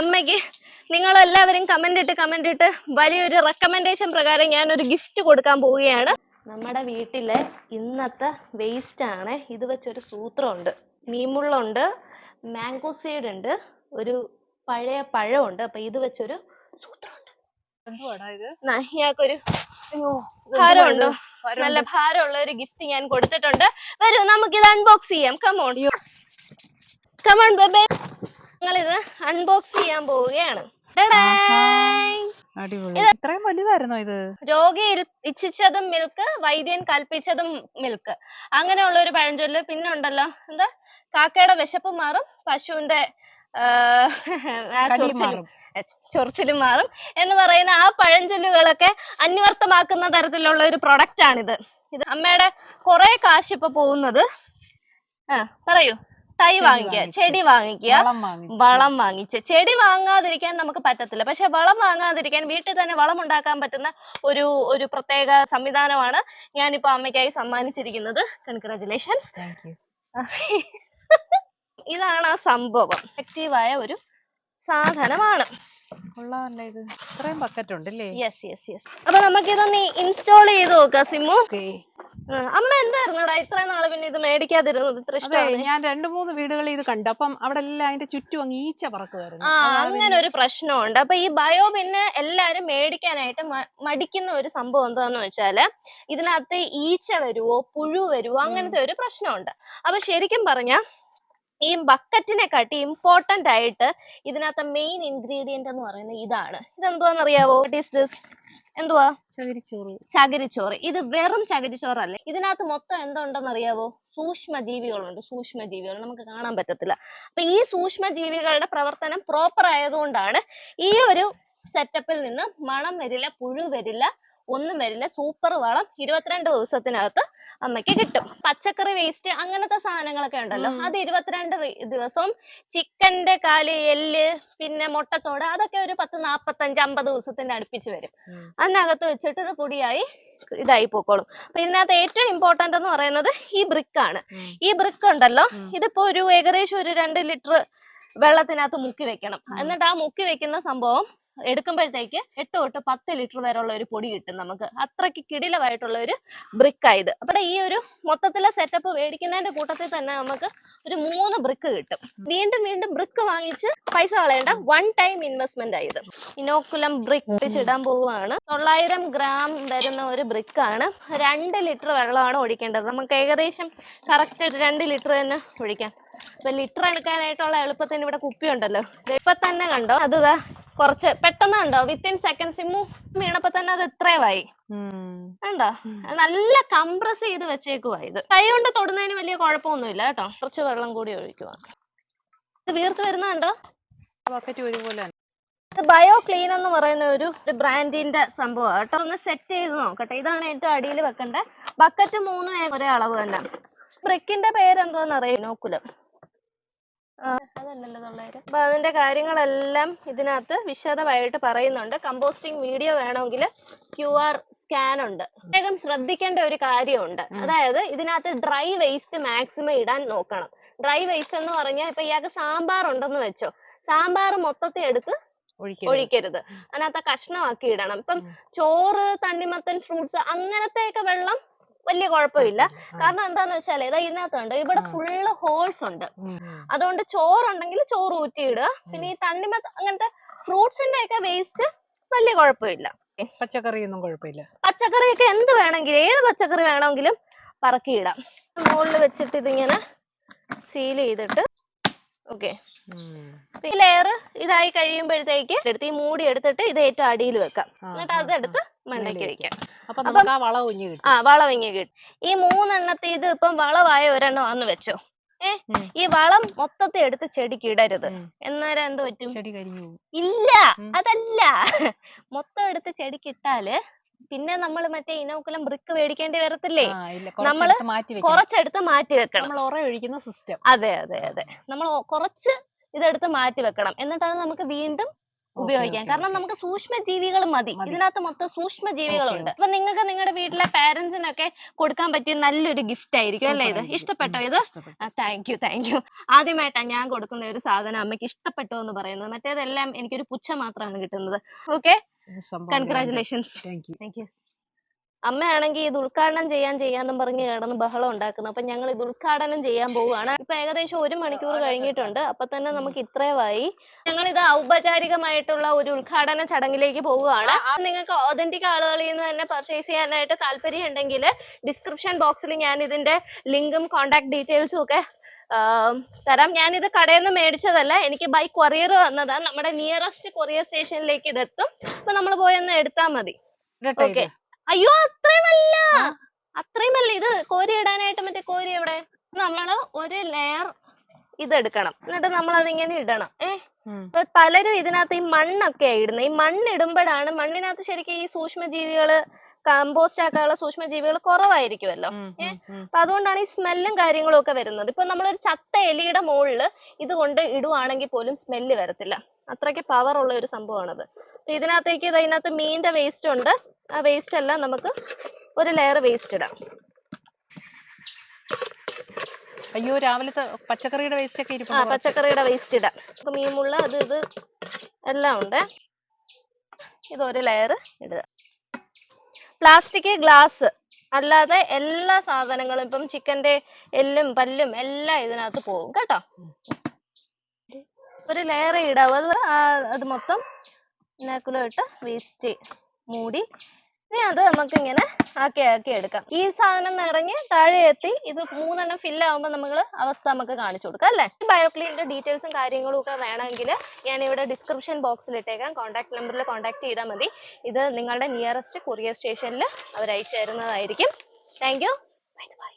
അമ്മയ്ക്ക് നിങ്ങൾ എല്ലാവരും കമന്റ് ഇട്ട് കമന്റ് ഇട്ട് വലിയൊരു റെക്കമെൻഡേഷൻ പ്രകാരം ഞാൻ ഒരു ഗിഫ്റ്റ് കൊടുക്കാൻ പോവുകയാണ്. നമ്മുടെ വീട്ടിലെ ഇന്നത്തെ വേസ്റ്റ് ആണ്. ഇത് വെച്ചൊരു സൂത്രമുണ്ട്. മീമുള്ളുണ്ട് മാംഗോ സീഡ് ഉണ്ട് ഒരു പഴയ പഴമുണ്ട്. അപ്പൊ ഇത് വെച്ചൊരു സൂത്രമുണ്ട്. ഇയാൾക്കൊരു ഭാരമുണ്ടോ? നല്ല ഭാരമുള്ള ഒരു ഗിഫ്റ്റ് ഞാൻ കൊടുത്തിട്ടുണ്ട്. വരൂ നമുക്ക് ഇത് അൺബോക്സ് ചെയ്യാം കമോൺ കമോൺ ബേബേ ഞങ്ങൾ ഇത് അൺബോക്സ് ചെയ്യാൻ പോവുകയാണ്. ഇത്രയും വലുതായിരുന്നോ ഇത്? രോഗി ഇച്ഛിച്ചതും മിൽക്ക് വൈദ്യൻ കൽപ്പിച്ചതും മിൽക്ക് അങ്ങനെയുള്ള ഒരു പഴഞ്ചൊല്ല്. പിന്നെ ഉണ്ടല്ലോ എന്താ? കാക്കയുടെ വിശപ്പ് മാറും പശുവിന്റെ ചൊറിച്ചിലും. മാറും. ചൊറിച്ചിലും മാറും എന്ന് പറയുന്ന ആ പഴഞ്ചൊല്ലുകളൊക്കെ അന്വർത്ഥമാക്കുന്ന തരത്തിലുള്ള ഒരു പ്രൊഡക്റ്റ് ആണിത്. ഇത് അമ്മയുടെ കുറെ കാശ് ഇപ്പൊ പോകുന്നത് ആ പറയൂ. തൈ വാങ്ങിക്ക വാങ്ങിക്കുക ചെടി വാങ്ങിക്കുക വളം വാങ്ങിച്ച്. ചെടി വാങ്ങാതിരിക്കാൻ നമുക്ക് പറ്റത്തില്ല. പക്ഷെ വളം വാങ്ങാതിരിക്കാൻ വീട്ടിൽ തന്നെ വളം ഉണ്ടാക്കാൻ പറ്റുന്ന ഒരു ഒരു പ്രത്യേക സംവിധാനമാണ് ഞാനിപ്പോ അമ്മയ്ക്കായി സമ്മാനിച്ചിരിക്കുന്നത്. കൺഗ്രാചുലേഷൻസ്. ഇതാണ് ആ സംഭവം. എഫക്റ്റീവായ ഒരു സാധനമാണ്. അപ്പൊ നമുക്കിതൊന്ന് ഇൻസ്റ്റാൾ ചെയ്ത് നോക്കാം സിമ്മു. അമ്മ എന്തായിരുന്നടാ ഇത്രയും നാൾ പിന്നെ ഇത് മേടിക്കാതിരുന്നത്? ഇത്ര അതെ ഇഷ്ടമാണ്. ഞാൻ രണ്ട് മൂന്ന് വീടുകളിൽ ഇത് കണ്ടു. അപ്പം അവിടെ എല്ലാം അതിന്റെ ചുറ്റും അങ്ങ് ഈച്ച പറക്കുമായിരുന്നു. ആ അങ്ങനെ ഒരു പ്രശ്നമുണ്ട്. അപ്പൊ ഈ ബയോ പിന്നെ എല്ലാരും മേടിക്കാനായിട്ട് മ- മടിക്കുന്ന ഒരു സംഭവം എന്താന്ന് വെച്ചാൽ ഇതിനകത്ത് ഈച്ച വരുവോ പുഴു വരുവോ അങ്ങനത്തെ ഒരു പ്രശ്നമുണ്ട്. അപ്പൊ ശരിക്കും പറഞ്ഞ ഈ ബക്കറ്റിനെ കാട്ടി ഇമ്പോർട്ടന്റ് ആയിട്ട് ഇതിനകത്തെ മെയിൻ ഇൻഗ്രീഡിയന്റ് എന്ന് പറയുന്നത് ഇതാണ്. ഇതെന്തോന്നറിയാവോ വാട്ട് ഈസ് ദിസ് എന്തുവാ? ചകിരിച്ചോറ്. ചകിരിച്ചോറ്. ഇത് വെറും ചകിരിച്ചോറല്ല? ഇതിനകത്ത് മൊത്തം എന്തുണ്ടെന്ന് അറിയാവോ സൂക്ഷ്മജീവികളുണ്ട്. സൂക്ഷ്മജീവികൾ. സൂക്ഷ്മ നമുക്ക് കാണാൻ പറ്റത്തില്ല. അപ്പൊ ഈ സൂക്ഷ്മജീവികളുടെ പ്രവർത്തനം പ്രോപ്പർ ആയതുകൊണ്ടാണ് ഈ ഒരു സെറ്റപ്പിൽ നിന്ന് മണം വരില്ല പുഴു വരില്ല ഒന്നും വരില്ല. സൂപ്പർ വളം ഇരുപത്തിരണ്ട് ദിവസത്തിനകത്ത് അമ്മയ്ക്ക് കിട്ടും. പച്ചക്കറി വേസ്റ്റ് അങ്ങനത്തെ സാധനങ്ങളൊക്കെ ഉണ്ടല്ലോ. അത് ഇരുപത്തിരണ്ട് ദിവസവും ചിക്കന്റെ കാൽ എല്ല് പിന്നെ മുട്ടത്തോട് അതൊക്കെ ഒരു പത്ത് നാപ്പത്തഞ്ച് അമ്പത് ദിവസത്തിന്റെ അടുപ്പിച്ച് വരും. അതിനകത്ത് വെച്ചിട്ട് ഇത് പൊടിയായി ഇതായി പോക്കോളും. അപ്പൊ ഇതിനകത്ത് ഏറ്റവും ഇമ്പോർട്ടന്റ് എന്ന് പറയുന്നത് ഈ brick ആണ്. ഈ brick ഉണ്ടല്ലോ. ഇതിപ്പോ ഒരു ഏകദേശം ഒരു രണ്ട് ലിറ്റർ വെള്ളത്തിനകത്ത് മുക്കി വെക്കണം. എന്നിട്ട് ആ മുക്കി വെക്കുന്ന സംഭവം എടുക്കുമ്പോഴത്തേക്ക് എട്ട് തൊട്ട് പത്ത് ലിറ്റർ വരെയുള്ള ഒരു പൊടി കിട്ടും നമുക്ക്. അത്രയ്ക്ക് കിടിലമായിട്ടുള്ള ഒരു ഇത്. അപ്പൊ ഈ ഒരു മൊത്തത്തിലെ സെറ്റപ്പ് മേടിക്കുന്നതിന്റെ കൂട്ടത്തിൽ തന്നെ നമുക്ക് ഒരു മൂന്ന് ബ്രിക്ക് കിട്ടും. വീണ്ടും വീണ്ടും ബ്രിക്ക് വാങ്ങിച്ച് പൈസ കളയേണ്ട വൺ ടൈം ഇൻവെസ്റ്റ്മെന്റ് ആയത് ഇനോക്കുലം ബ്രിക്ക് ഇടാൻ പോവുകയാണ്. തൊള്ളായിരം ഗ്രാം വരുന്ന ഒരു ആണ്. രണ്ട് ലിറ്റർ വെള്ളമാണ് ഒഴിക്കേണ്ടത്. നമുക്ക് ഏകദേശം കറക്റ്റ് ഒരു രണ്ട് ലിറ്റർ തന്നെ ഒഴിക്കാം. അപ്പൊ ലിറ്റർ എടുക്കാനായിട്ടുള്ള എളുപ്പത്തിന് ഇവിടെ കുപ്പി ഉണ്ടല്ലോ ഇപ്പൊ തന്നെ കണ്ടോ? അത് കുറച്ച് പെട്ടെന്ന് കണ്ടോ? വിത്തിൻ സെക്കൻഡ് ഇമ്മു വീണപ്പോ തന്നെ അത് ഇത്രയുമായി ഉം. കണ്ടോ? നല്ല കംപ്രസ് ചെയ്ത് വെച്ചേക്കുവാ ഇത്. കൈ കൊണ്ട് തൊടുന്നതിന് വലിയ കുഴപ്പമൊന്നുമില്ല കേട്ടോ. കുറച്ച് വെള്ളം കൂടി ഒഴിക്കുക ഇത് വീർത്ത് വരുന്നുണ്ടോ ബയോ ക്ലീൻ എന്ന് പറയുന്ന ഒരു ബ്രാൻഡിന്റെ സംഭവമാണ് കേട്ടോ. ഒന്ന് സെറ്റ് ചെയ്ത് നോക്കട്ടെ. ഇതാണ് ഏറ്റവും അടിയിൽ വെക്കേണ്ട. ബക്കറ്റ് മൂന്നും ഒരേ അളവ് തന്നെ. ബ്രിക്കിന്റെ പേര് എന്തോന്ന് അറിയാം? ഇനോക്കുലം ആ, അതല്ലല്ലോ തൊള്ളായിരം. അപ്പൊ അതിന്റെ കാര്യങ്ങളെല്ലാം ഇതിനകത്ത് വിശദമായിട്ട് പറയുന്നുണ്ട്. കമ്പോസ്റ്റിംഗ് വീഡിയോ വേണമെങ്കിൽ ക്യു ആർ സ്കാൻ ഉണ്ട്. പ്രത്യേകം ശ്രദ്ധിക്കേണ്ട ഒരു കാര്യമുണ്ട്. അതായത് ഇതിനകത്ത് ഡ്രൈ വേസ്റ്റ് മാക്സിമം ഇടാൻ നോക്കണം. ഡ്രൈ വേസ്റ്റ് എന്ന് പറഞ്ഞാൽ ഇപ്പൊ ഇയാൾക്ക് സാമ്പാർ ഉണ്ടെന്ന് വെച്ചോ. സാമ്പാർ മൊത്തത്തിൽ എടുത്ത് ഒഴിക്കരുത്. ഒഴിക്കരുത്. അതിനകത്ത് കഷ്ണമാക്കി ഇടണം. ഇപ്പം ചോറ് തണ്ണിമത്തൻ ഫ്രൂട്ട്സ് അങ്ങനത്തെയൊക്കെ വെള്ളം വലിയ കുഴപ്പമില്ല. കാരണം എന്താന്ന് വെച്ചാൽ ഇതാ ഇതിനകത്തുണ്ട്. ഇവിടെ. ഫുള്ള് ഹോൾസ് ഉണ്ട്. അതുകൊണ്ട് ചോറുണ്ടെങ്കിൽ ചോറ് ഊറ്റിയിടുക. പിന്നെ ഈ തണ്ണിമ അങ്ങനത്തെ ഫ്രൂട്ട്സിന്റെ ഒക്കെ വേസ്റ്റ് വലിയ കുഴപ്പമില്ല. പച്ചക്കറിയൊന്നും കുഴപ്പമില്ല. പച്ചക്കറിയൊക്കെ എന്ത് വേണമെങ്കിലും ഏത് പച്ചക്കറി വേണമെങ്കിലും പറക്കിയിടാം. മുകളിൽ വെച്ചിട്ട് ഇതിങ്ങനെ സീൽ ചെയ്തിട്ട് ഓക്കെ ഈ ലെയർ ഇതായി കഴിയുമ്പോഴത്തേക്ക് എടുത്ത് ഈ മൂടി എടുത്തിട്ട് ഇത് ഏറ്റവും അടിയിൽ വെക്കാം. എന്നിട്ട് അതെടുത്ത് മണ്ടയ്ക്ക് വെക്കാം. ആ വളവിങ്ങി കിട്ടും. ഈ മൂന്നെണ്ണത്തിൽ ഇത് ഇപ്പം വളവായ ഒരെണ്ണം വന്ന് വെച്ചോ. ഏ ഈ വളം മൊത്തത്തെ എടുത്ത് ചെടിക്ക് ഇടരുത്. എന്നേരം എന്ത് പറ്റും? ഇല്ല അതല്ല. മൊത്തം എടുത്ത് ചെടിക്ക് ഇട്ടാൽ പിന്നെ നമ്മൾ മറ്റേ ഇനോക്കുലം ബ്രിക്ക് മേടിക്കേണ്ടി വരത്തില്ലേ? നമ്മൾ കുറച്ചെടുത്ത് മാറ്റി വെക്കണം. നമ്മൾ ഒഴിക്കുന്ന സിസ്റ്റം അതെ അതെ അതെ. നമ്മൾ കുറച്ച് ഇതെടുത്ത് മാറ്റി വെക്കണം. എന്നിട്ട് അത് നമുക്ക് വീണ്ടും ഉപയോഗിക്കാം. കാരണം നമുക്ക് സൂക്ഷ്മ ജീവികൾ മതി. ഇതിനകത്ത് മൊത്തം സൂക്ഷ്മ ജീവികളുണ്ട് അപ്പൊ നിങ്ങൾക്ക് നിങ്ങളുടെ വീട്ടിലെ പാരന്റ്സിനൊക്കെ കൊടുക്കാൻ പറ്റിയ നല്ലൊരു ഗിഫ്റ്റ് ആയിരിക്കും അല്ലേ ഇത്? ഇഷ്ടപ്പെട്ടോ ഇത്. താങ്ക് യു താങ്ക് യു ആദ്യമായിട്ടാണ് ഞാൻ കൊടുക്കുന്ന ഒരു സാധനം അമ്മയ്ക്ക് ഇഷ്ടപ്പെട്ടോ എന്ന് പറയുന്നത്. മറ്റേതെല്ലാം എനിക്കൊരു പുച്ഛം മാത്രമാണ് കിട്ടുന്നത്. Okay congratulations Thank you. Thank you അമ്മയാണെങ്കിൽ ഇത് ഉദ്ഘാടനം ചെയ്യാൻ ചെയ്യാന്നും പറഞ്ഞ് കിടന്ന് ബഹളം ഉണ്ടാക്കുന്നു. അപ്പൊ ഞങ്ങൾ ഇത് ഉദ്ഘാടനം ചെയ്യാൻ പോവുകയാണ്. ഇപ്പൊ ഏകദേശം ഒരു മണിക്കൂർ കഴിഞ്ഞിട്ടുണ്ട്. അപ്പൊ തന്നെ നമുക്ക് ഇത്രയുമായി ഞങ്ങൾ ഇത് ഔപചാരികമായിട്ടുള്ള ഒരു ഉദ്ഘാടന ചടങ്ങിലേക്ക് പോവുകയാണ്. നിങ്ങൾക്ക് ഓതന്റിക് ആളുകളിൽ നിന്ന് തന്നെ പർച്ചേസ് ചെയ്യാനായിട്ട് താല്പര്യം ഉണ്ടെങ്കിൽ ഡിസ്ക്രിപ്ഷൻ ബോക്സിൽ ഞാൻ ഇതിന്റെ ലിങ്കും കോൺടാക്ട് ഡീറ്റെയിൽസും ഒക്കെ തരാം. ഞാനിത് കടയിൽ നിന്ന് മേടിച്ചതല്ല. എനിക്ക് ബൈ കൊറിയർ വന്നതാണ്. നമ്മുടെ നിയറസ്റ്റ് കൊറിയർ സ്റ്റേഷനിലേക്ക് ഇത് എത്തും. അപ്പൊ നമ്മൾ പോയി ഒന്ന് എടുത്താൽ മതി. ഓക്കേ. അയ്യോ അത്രയുമല്ല. അത്രയുമല്ല. ഇത് കോരി ഇടാനായിട്ട് മറ്റേ കോരി എവിടെ? നമ്മൾ ഒരു ലെയർ ഇതെടുക്കണം. എന്നിട്ട് നമ്മൾ അതിങ്ങനെ ഇടണം. ഏ. ഇപ്പൊ പലരും ഇതിനകത്ത് ഈ മണ്ണൊക്കെ ഇടുന്നത് ഈ മണ്ണ് ഇടുമ്പോഴാണ് മണ്ണിനകത്ത് ശരിക്കും ഈ സൂക്ഷ്മജീവികൾ കമ്പോസ്റ്റ് ആക്കാനുള്ള സൂക്ഷ്മജീവികൾ കുറവായിരിക്കുമല്ലോ. ഏഹ്. അപ്പൊ അതുകൊണ്ടാണ് ഈ സ്മെല്ലും കാര്യങ്ങളും ഒക്കെ വരുന്നത്. ഇപ്പൊ നമ്മളൊരു ചത്ത എലിയുടെ മുകളിൽ ഇത് കൊണ്ട് ഇടുവാണെങ്കിൽ പോലും സ്മെല്ല് വരത്തില്ല. അത്രയ്ക്ക് പവർ ഉള്ള ഒരു സംഭവമാണത്. അപ്പൊ ഇതിനകത്തേക്ക് ഇത് അതിനകത്ത് മീനിന്റെ വേസ്റ്റ് ഉണ്ട്. ആ വേസ്റ്റ് എല്ലാം നമുക്ക് ഒരു ലെയർ വേസ്റ്റ് ഇടാം. അയ്യോ രാവിലത്തെ പച്ചക്കറിയുടെ വേസ്റ്റ് ഒക്കെ ആ ഇരിപ്പുണ്ട് കുറച്ച്. പച്ചക്കറിയുടെ വേസ്റ്റ് ഇടാം. നമുക്ക് മീൻ മുള്ള അത് ഇത് എല്ലാം ഉണ്ട്. ഇത് ഒരു ലെയർ ഇടുക. പ്ലാസ്റ്റിക് ഗ്ലാസ് അല്ലാതെ എല്ലാ സാധനങ്ങളും ഇപ്പം ചിക്കന്റെ എല്ലും പല്ലും എല്ലാം ഇതിനകത്ത് പോകും കേട്ടോ. ഒരു ലെയർ ഇടാവും അത് ആ- അത് മൊത്തം ഇട്ട് വേസ്റ്റ് മൂടി ഇനി അത് നമുക്ക് ഇങ്ങനെ ആക്കി ആക്കി എടുക്കാം. ഈ സാധനം നിറഞ്ഞ് താഴെ എത്തി ഇത് മൂന്നെണ്ണം ആവുമ്പോൾ നമ്മൾ അവസ്ഥ നമുക്ക് കാണിച്ചു കൊടുക്കാം അല്ലേ? ബയോക്ലീനിന്റെ ഡീറ്റെയിൽസും കാര്യങ്ങളും ഒക്കെ വേണമെങ്കിൽ ഞാൻ ഇവിടെ ഡിസ്ക്രിപ്ഷൻ ബോക്സിൽ ഇട്ടേക്കാം. കോൺടാക്ട് നമ്പറിൽ കോൺടാക്ട് ചെയ്താൽ മതി. ഇത് നിങ്ങളുടെ നിയറസ്റ്റ് കൊറിയർ സ്റ്റേഷനിൽ അവർ അയച്ചു തരുന്നതായിരിക്കും. Thank you bye bye